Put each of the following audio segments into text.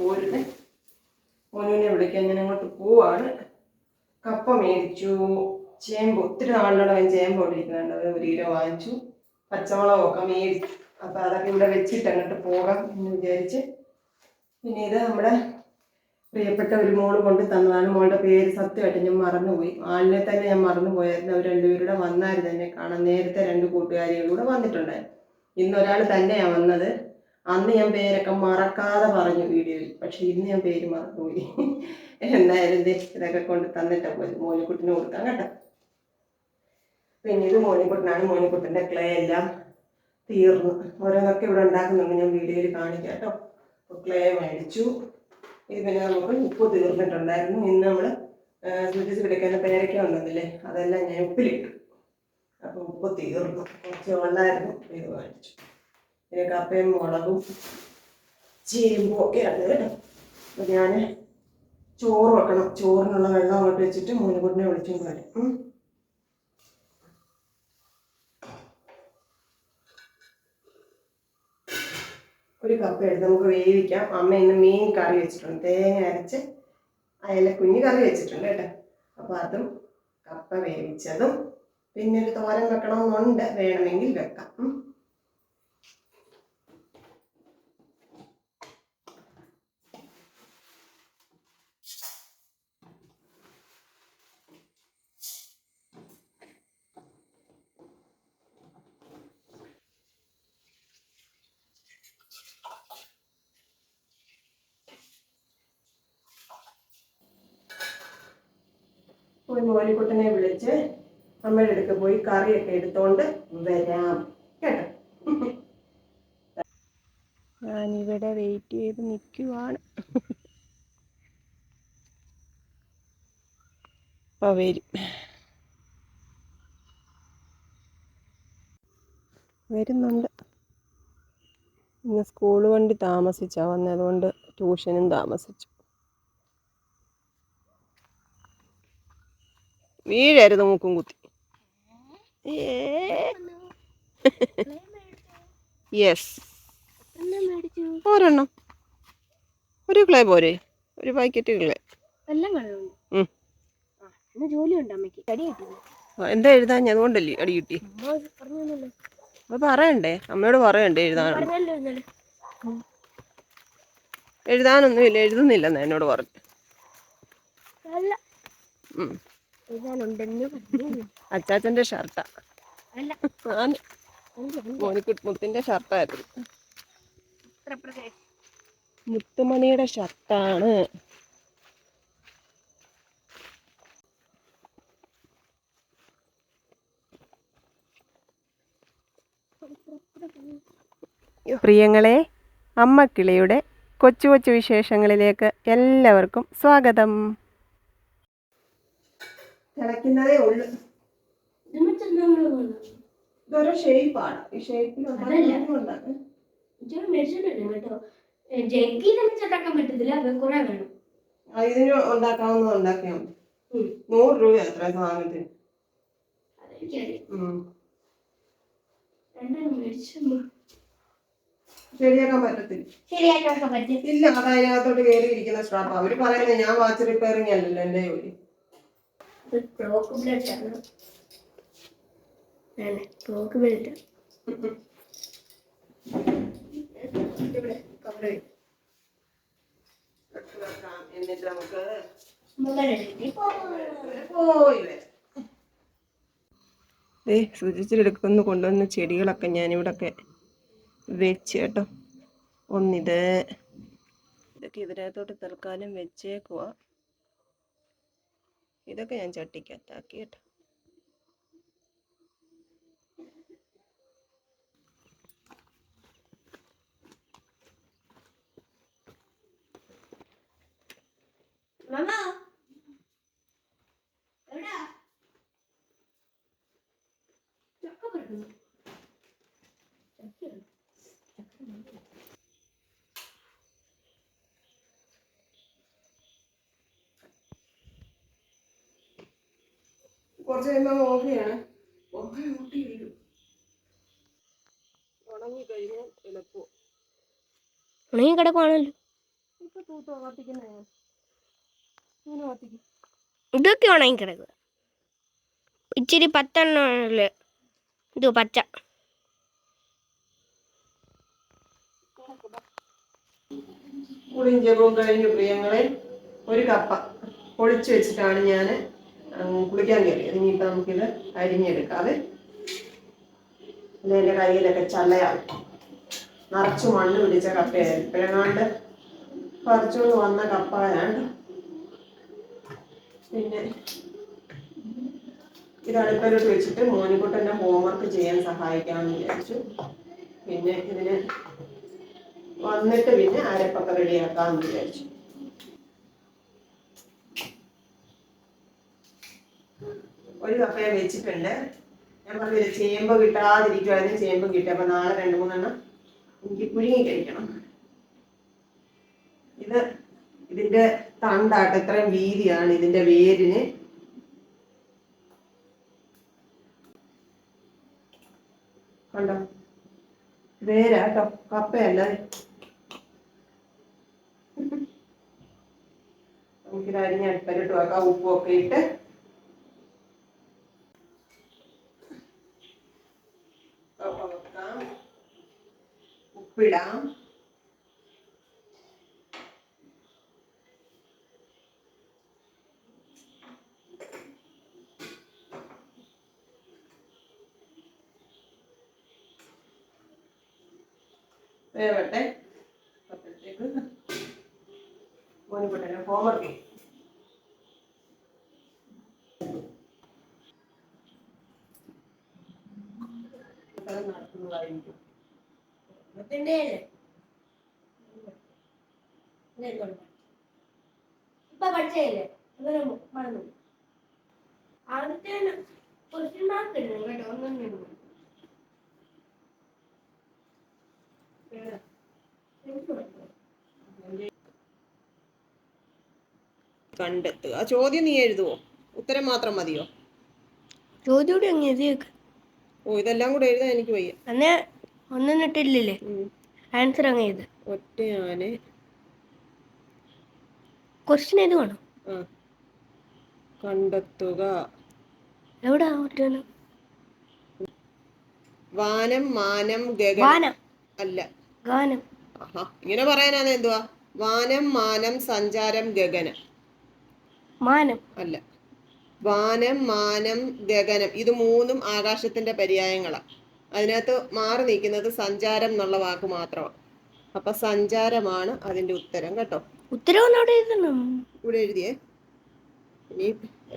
പോരുന്നേ. മോനുവിനെ വിളിക്കാൻ ഞാൻ അങ്ങോട്ട് പോവാണ്. കപ്പ മേടിച്ചു. ചേമ്പ് ഒത്തിരി നാളിലൂടെ ഞാൻ ചേമ്പ് കൊണ്ടിരിക്കുന്നുണ്ട്. അത് ഒരു കിലോ വാങ്ങിച്ചു. പച്ചമുളകൊക്കെ മേടിച്ചു. അപ്പം അതൊക്കെ ഇവിടെ വെച്ചിട്ട് അങ്ങോട്ട് പോകാം എന്ന് വിചാരിച്ച്. പിന്നെ ഇത് നമ്മുടെ പ്രിയപ്പെട്ട ഒരു മോൾ കൊണ്ട് തന്നതാണ്. മോളുടെ പേര് സത്യമായിട്ട് ഞാൻ മറന്നുപോയി. ആളിനെ തന്നെ ഞാൻ മറന്നുപോയായിരുന്നു. അവർ രണ്ടുപേരുടെ വന്നായിരുന്നു എന്നെ കാണാൻ. നേരത്തെ രണ്ട് കൂട്ടുകാരികളൂടെ വന്നിട്ടുണ്ടായിരുന്നു. ഇന്നൊരാൾ തന്നെയാണ് വന്നത്. അന്ന് ഞാൻ പേരൊക്കെ മറക്കാതെ പറഞ്ഞു വീഡിയോയിൽ. പക്ഷെ ഇന്ന് ഞാൻ പേര് മറന്നുപോയി. എന്തായാലും ഇതൊക്കെ കൊണ്ട് തന്നിട്ട പോലും മോനിക്കുട്ടിന് കൊടുക്കാം കേട്ടോ. പിന്നെ ഇത് മോനിക്കുട്ടനാണ് മോനിക്കുട്ടന്റെ ക്ലേ എല്ലാം തീർന്നു. ഓരോന്നൊക്കെ ഇവിടെ ഉണ്ടാക്കുന്നുണ്ട്. ഞാൻ വീഡിയോയിൽ കാണിക്കാം കേട്ടോ. ക്ലേ മേടിച്ചു. ഇത് പിന്നെ നമുക്ക് ഉപ്പ് തീർന്നിട്ടുണ്ടായിരുന്നു. ഇന്ന് നമ്മൾ സൂചിച്ച് പിടിക്കുന്ന പേരൊക്കെ വന്നതില്ലേ? അതെല്ലാം ഞാൻ ഉപ്പിലിട്ടു. അപ്പോൾ ഉപ്പ് തീർന്നു. കുറച്ച് ഉണ്ടായിരുന്നു ഇത് മേടിച്ചു. പിന്നെ കപ്പയും മുളകും ചേമ്പും ഉണ്ട് കേട്ടോ. അപ്പം ഞാൻ ചോറ് വെക്കണം. ചോറിനുള്ള വെള്ളം അങ്ങോട്ട് വെച്ചിട്ട് മൂന്നുകുട്ടിനെ വിളിച്ചുകൊണ്ട് വരും. ഒരു കപ്പ് എടുത്ത് നമുക്ക് വേവിക്കാം. അമ്മ ഇന്ന് മീൻ കറി വെച്ചിട്ടുണ്ട്. തേങ്ങ അരച്ച് അയല കുഞ്ഞ് കറി വെച്ചിട്ടുണ്ട് കേട്ടോ. അപ്പോൾ അതും കപ്പ വേവിച്ചതും പിന്നെ ഒരു തോരൻ വെക്കണമെന്നുണ്ട്. വേണമെങ്കിൽ വെക്കാം. മോനിക്കുട്ടനെ വിളിച്ച് അമ്മയുടെ അടുക്ക പോയി കറിയൊക്കെ എടുത്തോണ്ട് വരാം. കേട്ടോ? ഞാനിവിടെ വെയിറ്റ് ചെയ്ത് നിൽക്കുവാണ് വരുന്നുണ്ട്. ഇന്ന് സ്കൂൾ വണ്ടി താമസിച്ചാ വന്നതുകൊണ്ട് ട്യൂഷനും താമസിച്ചു. വീഴരുത് മൂക്കും കുത്തി. യെസ് ഒരെണ്ണം. ഒരു ക്ലേ പോരെ. ഒരു പാക്കറ്റ് ക്ലേ എന്താ എഴുതാൻ? അതുകൊണ്ടല്ലേ അടി കിട്ടി. അപ്പൊ പറയണ്ടേ? അമ്മയോട് പറയണ്ടേ എഴുതാൻ എഴുതാനൊന്നും ഇല്ല എഴുതാനൊന്നുമില്ല എഴുതുന്നില്ലെന്ന് എന്നോട് പറഞ്ഞു. അച്ചാച്ചന്റെ ഷർട്ടാ. മുത്തിന്റെ ഷർട്ടായിരുന്നു മുത്തുമണിയുടെ ഷർട്ടാണ് പ്രിയങ്ങളെ അമ്മക്കിളിയുടെ കൊച്ചു കൊച്ചു വിശേഷങ്ങളിലേക്ക് എല്ലാവർക്കും സ്വാഗതം. തിളയ്ക്കുന്നതേ ഉള്ളു? ഇതൊരു ഷേപ്പാണ് ഈ ഷേപ്പിൽ അതല്ല. ഇതൊരു മെഷീൻ ഉണ്ട് കേട്ടോ. ജഗ്ഗിൽ നമുക്ക് ചട്ടാക്കാൻ പറ്റത്തില്ല. അത് കുറെ വേണം. ഇതിന് ഉണ്ടാക്കാവുന്ന ഉണ്ടാക്കിയാൽ മതി. ഉം. നൂറ് രൂപ എത്ര സാധനത്തിന്. അതെനിക്കറിയാം. ഉം. രണ്ടെണ്ണം മേടിച്ചു ശരിയാക്കാൻ പറ്റത്തില്ല. ശരിയാക്കാൻ പറ്റും ഇല്ല അത് അതിനകത്തോട്ട് കയറിയിരിക്കുന്ന സ്ട്രാപ്പ് അവർ പറയുന്നത് ഞാൻ വാച്ച് റിപ്പയറിംഗ് അല്ലല്ലോ എന്റെ ജോലി. ബ്ലോക്ക് ആണ് കൊണ്ടുവന്ന ചെടികളൊക്കെ ഞാനിവിടൊക്കെ വെച്ച് കേട്ടോ. ഒന്നിത്. ഇതൊക്കെ ഇതിനകത്തോട്ട് തൽക്കാലം വെച്ചേക്കുവാ. ഇതൊക്കെ ഞാൻ ചട്ടിക്കകത്താക്കി കേട്ടോ മാമാ കുറച്ച് കഴിയുമ്പോൾ ഊട്ടി വീഴും. ഉണങ്ങി കഴിഞ്ഞാൽ എളുപ്പം. ഉണങ്ങി കിടക്കുവാണല്ലോ. ഇപ്പൊ തൂത്തോ കത്തിക്കുന്നേ ഇങ്ങനെ കത്തിക്കും ഇതൊക്കെ ഉണങ്ങി കിടക്കുക. ഇച്ചിരി പത്തെണ്ണല്ലേ ഇത് പച്ച. കുളിയും ജപവും കഴിഞ്ഞു പ്രിയങ്ങളെ. ഒരു കപ്പ പൊളിച്ചു വെച്ചിട്ടാണ് ഞാൻ കുളിക്കാൻ കയറി. ഇനിയിപ്പോൾ നമുക്കിത് അരിഞ്ഞെടുക്കാതെ എന്റെ കയ്യിലൊക്കെ ചള്ളയാണ് നിറച്ചു മണ്ണ് പിടിച്ച കപ്പയായിരുന്നു ഇപ്പോഴെങ്ങാണ്ട് പറിച്ചുകൊണ്ട് വന്ന കപ്പയാണ്. പിന്നെ ഇത് അടുപ്പിലോട്ട് വെച്ചിട്ട് മോനിക്കുട്ടന്റെ ഹോംവർക്ക് ചെയ്യാൻ സഹായിക്കാമെന്ന് വിചാരിച്ചു. പിന്നെ ഇതിന് വന്നിട്ട് പിന്നെ അരപ്പൊക്കെ റെഡിയാക്കാമെന്ന് വിചാരിച്ചു. ഒരു കപ്പയെ വെച്ചിട്ടുണ്ട്. ഞാൻ പറഞ്ഞില്ല ചേമ്പ് കിട്ടാതിരിക്കുവായിരുന്നു ചേമ്പ് കിട്ടി. അപ്പൊ നാളെ രണ്ട് മൂന്നെണ്ണം എനിക്ക് പുഴുങ്ങി കഴിക്കണം. ഇത് ഇതിന്റെ തണ്ടാട്ട് ഇത്രയും വീതിയാണ് ഇതിന്റെ വേരിന്. കണ്ടോ? വേരാട്ടോ കപ്പയല്ല. നമുക്കിത് അരിഞ്ഞ് ഇട്ട് വെക്കാം. ഉപ്പൊക്കെ ഇട്ട് വെക്കാം ഉപ്പിടാം. വേവട്ടെ അപ്പോഴത്തേക്ക് ഹോംവർക്ക് ഇപ്പൊ പഠിച്ചല്ലേ അങ്ങനെ മറന്നു ആദ്യത്തെ ക്വസ്റ്റ്യൻ മാർക്ക് ഇടുന്നു കേട്ടോ ഒന്നും കണ്ടെത്തുക ആ ചോദ്യം നീ എഴുതുവോ? ഉത്തരം മാത്രം മതിയോ? അങ്ങ് എഴുതിയേക്ക് ഓ ഇതെല്ലാം കൂടെ എഴുതാൻ എനിക്ക് വയ്യ. അന്നേ ഒന്നും ഇട്ടില്ലേ. ആൻസർ അങ്ങ് ഒറ്റ ഒറ്റയാനെ ക്വസ്റ്റ്യൻ ഏത് വേണം? കണ്ടെത്തുക. എവിടാ ഒറ്റയാണ്? വാനം മാനം ഗഗനം. അല്ല. ഗാനം ഇങ്ങനെ പറയാനാണ് എന്തുവാ? വാനം മാനം സഞ്ചാരം ഗഗനം. മാനം. അല്ല. വാനം മാനം ഗഗനം. ഇത് മൂന്നും ആകാശത്തിന്റെ പര്യായങ്ങളാണ് അതിനകത്ത് മാറി നിൽക്കുന്നത് സഞ്ചാരം എന്നുള്ള വാക്ക് മാത്രമാണ്. അപ്പൊ സഞ്ചാരമാണ് അതിന്റെ ഉത്തരം കേട്ടോ. ഉത്തരവും അവിടെ എഴുതണം? ഇവിടെ എഴുതിയേ. ഇനി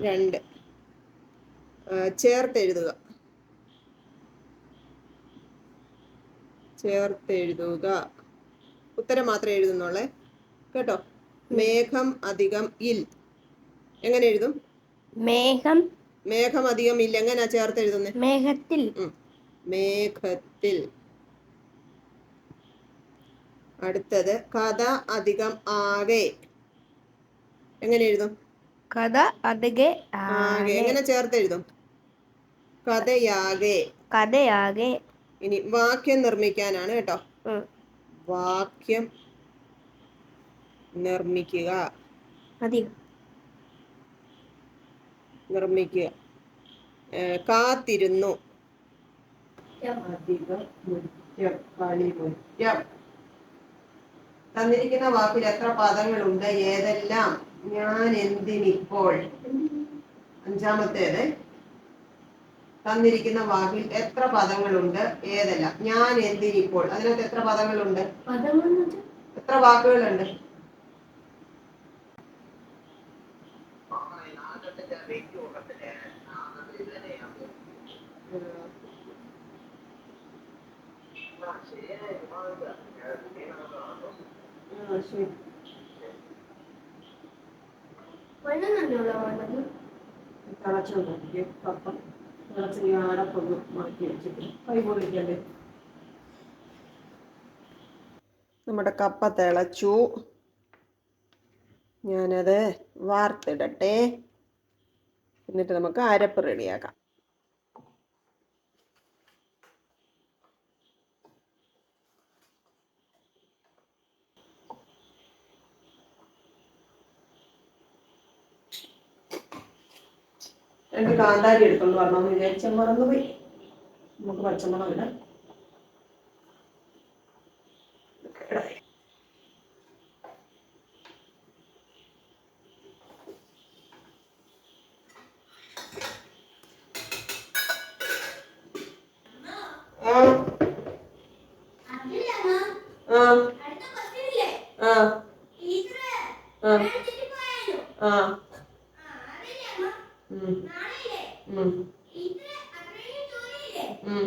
രണ്ട്. ചേർത്ത് എഴുതുക. ചേർത്ത് എഴുതുക. ഉത്തരം മാത്രമേ എഴുതുന്നുള്ളേ. കേട്ടോ? മേഘം അധികം ഇൽ. എങ്ങനെ എഴുതും? മേഘം മേഘം അധികം ഇൽ. എങ്ങനെയാ ചേർത്ത് എഴുതുന്നത് മേഘത്തിൽ. മേഘത്തിൽ. അടുത്തത് കഥ അധികം ആകെ. എങ്ങനെ എഴുതും? കഥ അധികെ ആകെ. എങ്ങനെ ചേർത്ത് എഴുതും? കഥയാകെ. കഥയാകെ. ഇനി വാക്യം നിർമ്മിക്കാനാണ് കേട്ടോ. വാക്യം നിർമ്മിക്കുക. നിർമ്മിക്കുക. കാത്തിരുന്നു. അധികം മുറ്റം കളിമുറ്റം തന്നിരിക്കുന്ന വാക്കിൽ എത്ര പദങ്ങളുണ്ട്? ഏതെല്ലാം? ഞാൻ എന്തിനിപ്പോൾ? അഞ്ചാമത്തേത്. തന്നിരിക്കുന്ന വാക്കിൽ എത്ര പദങ്ങളുണ്ട്? ഏതെല്ലാം? ഞാൻ എന്തിനിപ്പോൾ? അതിനകത്ത് എത്ര പദങ്ങളുണ്ട്? എത്ര വാക്കുകളുണ്ട് ആ, ശരി. തിളച്ചുകൊണ്ടിരിക്കും. കപ്പ തിളച്ച് ഈ അടപ്പൊന്ന് മാറ്റി വെച്ചിട്ട് കൈ പൊളിക്കണ്ടേ നമ്മുടെ കപ്പ തിളച്ചു. ഞാനത് വാർത്തിടട്ടെ. എന്നിട്ട് നമുക്ക് അരപ്പ് റെഡിയാക്കാം. രണ്ട് കാന്താരി എടുത്തോണ്ട് വരണമെന്ന് വിചാരിച്ച മറന്നുപോയി. നമുക്ക് പച്ചമുളക് ഇടാം കേടായി. ആ അതില്ലേ അമ്മ? ആ അടുത്ത question ഇല്ലേ? ആ ടീച്ചറ് ആ വേറെ തെറ്റിപ്പോയാലോ? ആ ആ, അതില്ലേ അമ്മ? ഉം, നാളെയില്ലേ? ഉം, ടീച്ചറ് അത്രയും ചോദിയില്ലേ? ഉം.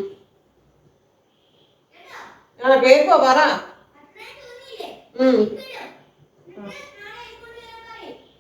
കേട്ടോ? ആ കേക്കോ പറ അത്രയും ചോദിയില്ലേ? ഉം, ഇത്രയോ? എന്നിട്ട് നാളെ ആയിക്കോട്ടെ ഞാൻ പറയും. ആ ഇത്രയോ? ഉം, നാളെ? ഉം, ഓർമ്മിപ്പിക്കണേ. ഉം. ഛേ,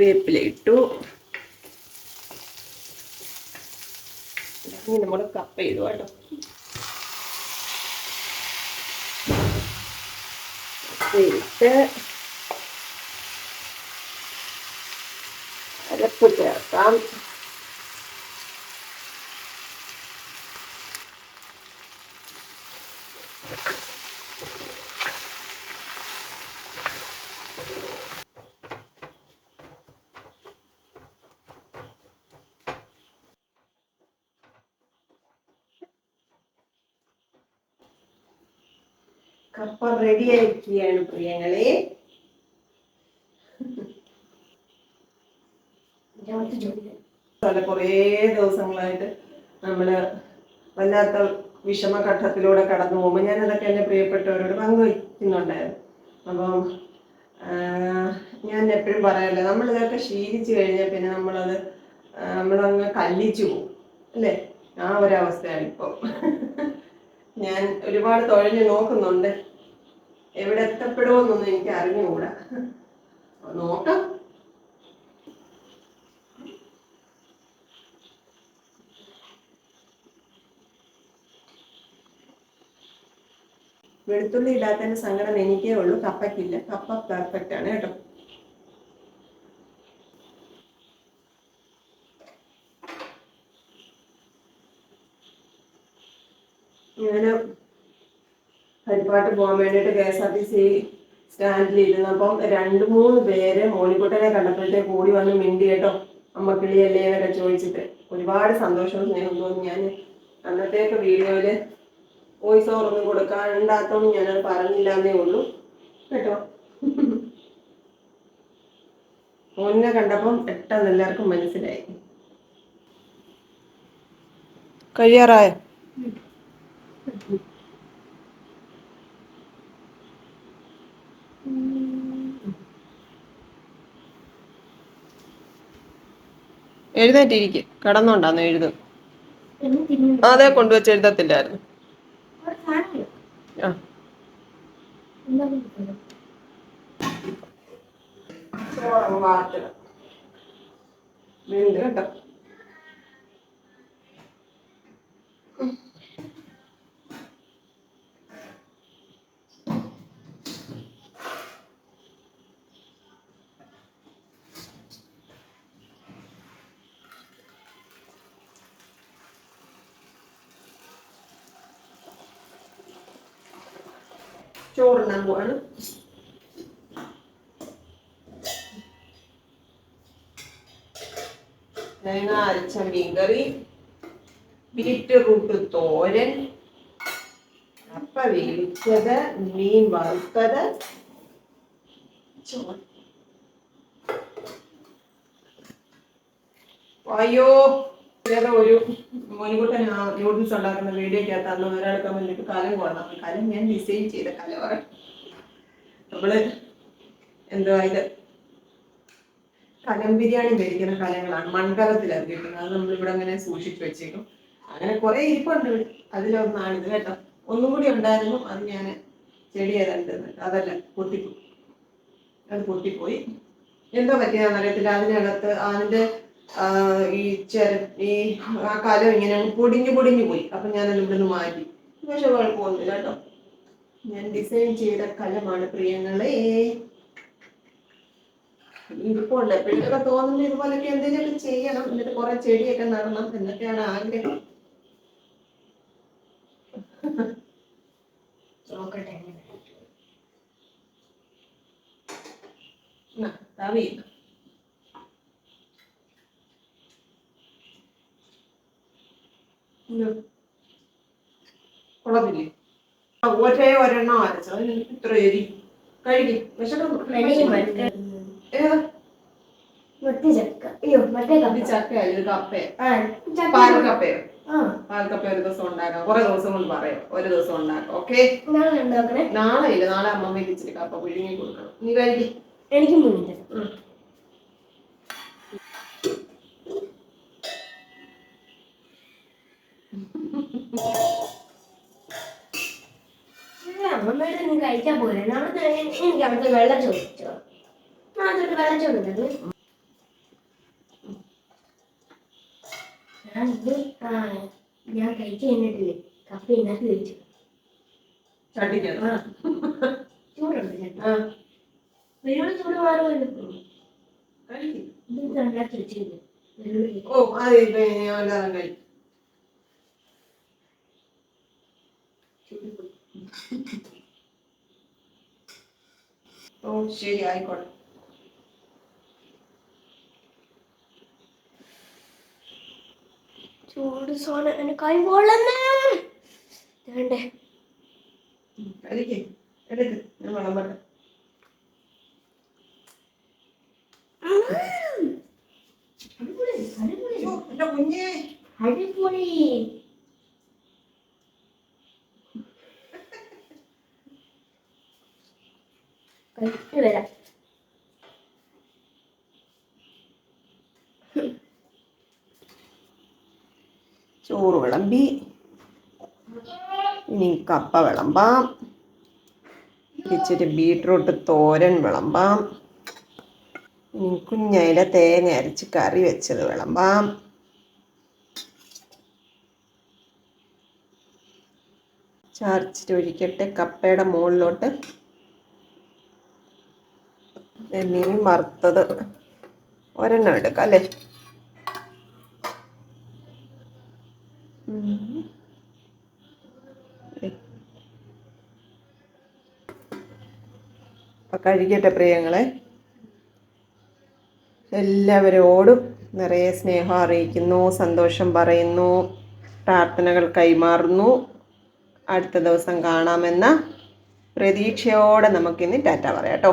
ഉം. കറിവേപ്പില ഇട്ടു ഇനി നമ്മൾ കപ്പ ചെയ്തു കേട്ടോ ഇട്ട് അരപ്പ് ചേർക്കാം കപ്പ റെഡി ആയിരിക്കുകയാണ് പ്രിയങ്ങളെ. കുറേ ദിവസങ്ങളായിട്ട് നമ്മൾ വല്ലാത്ത വിഷമഘട്ടത്തിലൂടെ കടന്നു പോകുമ്പോൾ ഞാൻ അതൊക്കെ എന്റെ പ്രിയപ്പെട്ടവരോട് പങ്കുവയ്ക്കുന്നുണ്ടായിരുന്നു അപ്പം ഞാൻ എപ്പോഴും പറയാറില്ല നമ്മൾ ഇതൊക്കെ ശീലിച്ചു കഴിഞ്ഞാൽ പിന്നെ നമ്മളത് നമ്മളങ്ങ് കല്ലിച്ചു പോകും അല്ലേ? ആ ഒരവസ്ഥയാണ് ഇപ്പം. ഞാൻ ഒരുപാട് തുഴഞ്ഞു നോക്കുന്നുണ്ട്. എവിടെ എത്തപ്പെടുമെന്നൊന്നും എനിക്ക് അറിഞ്ഞുകൂടാ. നോക്കാം. വെളുത്തുള്ളി ഇടാത്തതിന്റെ സങ്കടം എനിക്കേ ഉള്ളൂ. കപ്പയ്ക്കില്ല കപ്പ പെർഫെക്റ്റ് ആണ് കേട്ടോ. ഹരിപ്പാട്ട് പോകാൻ വേണ്ടിയിട്ട് K S R T C സ്റ്റാൻഡിൽ ഇരുന്നപ്പം രണ്ട് മൂന്ന് പേര് മോണിക്കുട്ടനെ കണ്ടപ്പോഴത്തേക്ക് കൂടി വന്ന് മിണ്ടി കേട്ടോ. അമ്മ കിളിയല്ലേ എന്നൊക്കെ ചോദിച്ചിട്ട്. ഒരുപാട് സന്തോഷവും സ്നേഹം തോന്നി. ഞാൻ അന്നത്തെയൊക്കെ വീഡിയോയിൽ വോയിസ് ഓവർ ഒന്നും കൊടുക്കാണ്ടാത്തോണ്ട് ഞാനത് പറഞ്ഞില്ല എന്നേ ഉള്ളൂ. കേട്ടോ? മോനെ കണ്ടപ്പം പെട്ടെന്ന് എല്ലാവർക്കും മനസ്സിലായി. കഴിയാറായോ? എഴുന്നേറ്റിരിക്കും. കടന്നോണ്ടാന്ന് എഴുതും. അതെ കൊണ്ടുവച്ച് എഴുതത്തില്ലായിരുന്നു. ആ. ചോറുണ്ണാൻ പോവാണ് തേങ്ങ അരച്ച മീൻകറി. ബീറ്റ്റൂട്ട് തോരൻ. കപ്പ വേവിച്ചത് മീൻ വറുത്തത്. ചോറ് അയ്യോ വേറെ ഒരു മോനിക്കുട്ടൻ നൂഡിൽസ് ഉണ്ടാക്കുന്ന വീഡിയോക്കകത്ത് അന്ന് ഒരാൾക്ക് വേണ്ടിയിട്ട് കലം കൊള്ളാം കലം ഞാൻ ഡിസൈൻ ചെയ്ത കലമാണ് നമ്മൾ എന്തുവാ ഇത് കലം ബിരിയാണി മേടിക്കുന്ന കലങ്ങളാണ് മൺകലത്തിലാണ് കിട്ടുന്നത്. അത് നമ്മളിവിടെ അങ്ങനെ സൂക്ഷിച്ചു വെച്ചേക്കും. അങ്ങനെ കുറെ ഇരിപ്പുണ്ട് ഇവിടെ. അതിലൊന്നാണ് ഇത് കേട്ടോ. ഒന്നും കൂടി ഉണ്ടായിരുന്നു. അത് ഞാൻ ചെടി ഏതാണ്ട് അതല്ല പൊട്ടിപ്പോയി. അത് പൊട്ടിപ്പോയി. എന്തോ പറ്റിയാന്ന് അറിയത്തില്ല. അതിനകത്ത് അതിന്റെ ഈ ചെര ഈ ആ കലം ഇങ്ങനെ പൊടിഞ്ഞു പൊടിഞ്ഞു പോയി. അപ്പൊ ഞാനത് ഇവിടുന്ന് മാറ്റി. പക്ഷെ കുഴപ്പമൊന്നുമില്ല കേട്ടോ. ഞാൻ ഡിസൈൻ ചെയ്ത കലമാണ് പ്രിയങ്ങളെ. ഇരിപ്പുണ്ട് എപ്പോഴൊക്കെ തോന്നുന്നു ഇതുപോലൊക്കെ എന്തെങ്കിലുമൊക്കെ ചെയ്യണം. എന്നിട്ട് കുറെ ചെടിയൊക്കെ നടണം എന്നൊക്കെയാണ് ആഗ്രഹം. നോക്കട്ടെ. തവി ഒരേ ഒരെണ്ണം അരച്ചത് അതിന് ഇത്ര എരി കഴുകി പാൽക്കപ്പ ഒരു ദിവസം ഉണ്ടാക്കാം. കുറെ ദിവസം കൊണ്ട് പറയാം. ഒരു ദിവസം ഉണ്ടാക്കാം. ഓക്കെ? നാളെ ഇല്ല. നാളെ അമ്മമ്മയ്ക്ക് ഇച്ചിരി കപ്പ പുഴുങ്ങി കൊടുക്കണം. നീ കഴുകി എനിക്ക് കഴിക്കാൻ നാളെ തന്നെ എനിക്ക് അവിടുത്തെ വെള്ളം ചോദിച്ചോ. നാളെ തൊട്ട് വെള്ളം ചോദിച്ചത് ഞാൻ ഇത് ആ ഞാൻ കഴിച്ചു കഴിഞ്ഞിട്ടില്ലേ? കപ്പ ഇതിനകത്ത് കഴിച്ചു ചൂടുണ്ട് ചേട്ടാ. ആ. വെല്ലുവിളി ചൂട് മാറുമല്ലോ. കഴിക്കും. ഇത് ഉണ്ടാക്കി വെച്ചിരുന്നു വെല്ലുവിളി ഓ അതെ ശരി ആയിക്കോട്ടെ ചൂട് സോന എന്നെ കൈ വേണ്ടേ എടുക്ക് ഞാൻ അടിപൊളി എന്റെ കുഞ്ഞേ. അടിപൊളി. കഴിച്ചിട്ട് വരാം. ചോറ് വിളമ്പി. ഇനി കപ്പ വിളമ്പാം. ഇച്ചിരി ബീട്രൂട്ട് തോരൻ വിളമ്പാം. ഇനി കുഞ്ഞയില തേങ്ങ അരച്ച് കറി വെച്ചത് വിളമ്പാം. ചാർച്ചിട്ട് ഒഴിക്കട്ടെ കപ്പയുടെ മുകളിലോട്ട്. മീൻ വറുത്തത് ഒരെണ്ണം എടുക്കാം അല്ലേ. അപ്പൊ കഴിക്കട്ടെ പ്രിയങ്ങളെ. എല്ലാവരോടും നിറയെ സ്നേഹം അറിയിക്കുന്നു സന്തോഷം പറയുന്നു പ്രാർത്ഥനകൾ കൈമാറുന്നു. അടുത്ത ദിവസം കാണാമെന്ന പ്രതീക്ഷയോടെ നമുക്കിന്ന് ടാറ്റ പറയാം കേട്ടോ.